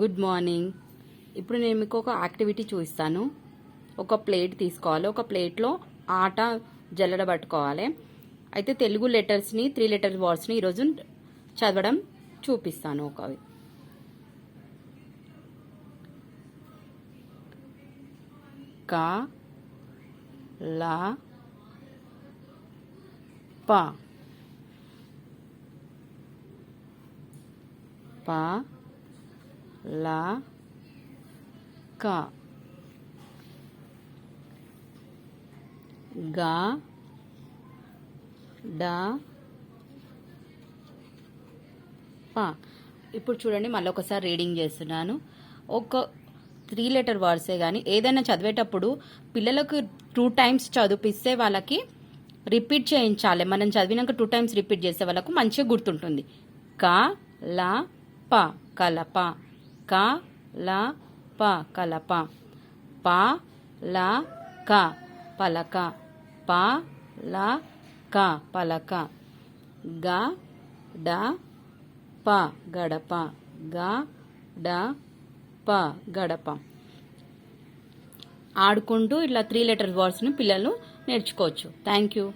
Good morning. ఇప్పుడు నేను మీకు ఒక యాక్టివిటీ చూపిస్తాను. ఒక ప్లేట్ తీసుకోవాలి. ఒక ప్లేట్లో ఆట జల్లడ పట్టుకోవాలి. అయితే తెలుగు లెటర్స్ని త్రీ లెటర్ వర్డ్స్ని ఈరోజు చదవడం చూపిస్తాను ఒకవి. కా లా పా. పా లా కా. గా డా పా. ఇప్పుడు చూడండి మళ్ళీ ఒకసారి రీడింగ్ చేస్తున్నాను. ఒక త్రీ లెటర్ వర్డ్సే కానీ ఏదైనా చదివేటప్పుడు పిల్లలకు టూ టైమ్స్ చదివిస్తే వాళ్ళకి రిపీట్ చేయించాలి. మనం చదివినాక టూ టైమ్స్ రిపీట్ చేస్తే వాళ్ళకు మంచిగా గుర్తుంటుంది. కా లా ప కలప. క ల ప కలప. ప ల క పలక. ప ల క పలక. గ డ ప గడప. గ డ ప గడప. ఆడుకుంటూ ఇట్లా త్రీ లెటర్ వర్డ్స్ని పిల్లలు నేర్చుకోవచ్చు. Thank you